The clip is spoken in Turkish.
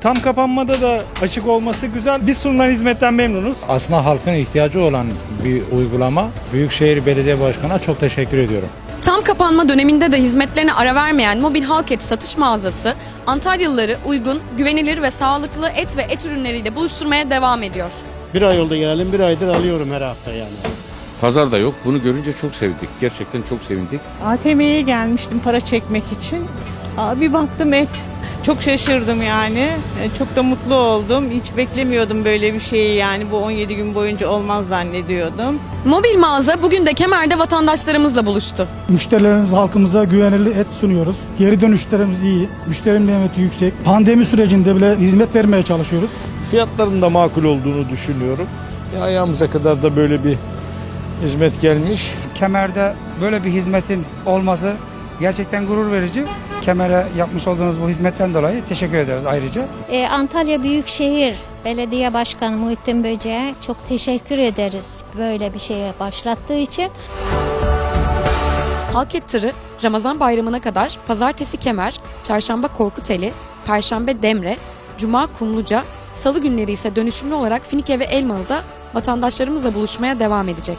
Tam kapanmada da açık olması güzel. Biz sunulan hizmetten memnunuz. Aslında halkın ihtiyacı olan bir uygulama. Büyükşehir Belediye Başkanı'na çok teşekkür ediyorum. Tam kapanma döneminde de hizmetlerine ara vermeyen Mobil Halk Et satış mağazası Antalyalıları uygun, güvenilir ve sağlıklı et ve et ürünleriyle buluşturmaya devam ediyor. Bir ay oldu gelelim, bir aydır alıyorum her hafta yani. Pazar da yok. Bunu görünce çok sevdik. Gerçekten çok sevindik. ATM'ye gelmiştim para çekmek için. Aa, bir baktım et. Çok şaşırdım yani. E, Çok da mutlu oldum. Hiç beklemiyordum böyle bir şeyi yani. Bu 17 gün boyunca olmaz zannediyordum. Mobil mağaza bugün de Kemer'de vatandaşlarımızla buluştu. Müşterilerimiz halkımıza güvenilir et sunuyoruz. Geri dönüşlerimiz iyi. Müşteri memnuniyeti yüksek. Pandemi sürecinde bile hizmet vermeye çalışıyoruz. Fiyatların da makul olduğunu düşünüyorum. Ya ayağımıza kadar da böyle bir hizmet gelmiş. Kemer'de böyle bir hizmetin olması gerçekten gurur verici. Kemer'e yapmış olduğunuz bu hizmetten dolayı teşekkür ederiz ayrıca. Ee, Antalya Büyükşehir Belediye Başkanı Muhittin Böce'ye çok teşekkür ederiz böyle bir şeye başlattığı için. Halk Et tırı Ramazan bayramına kadar pazartesi Kemer, çarşamba Korkuteli, perşembe Demre, cuma Kumluca, salı günleri ise dönüşümlü olarak Finike ve Elmalı'da vatandaşlarımızla buluşmaya devam edecek.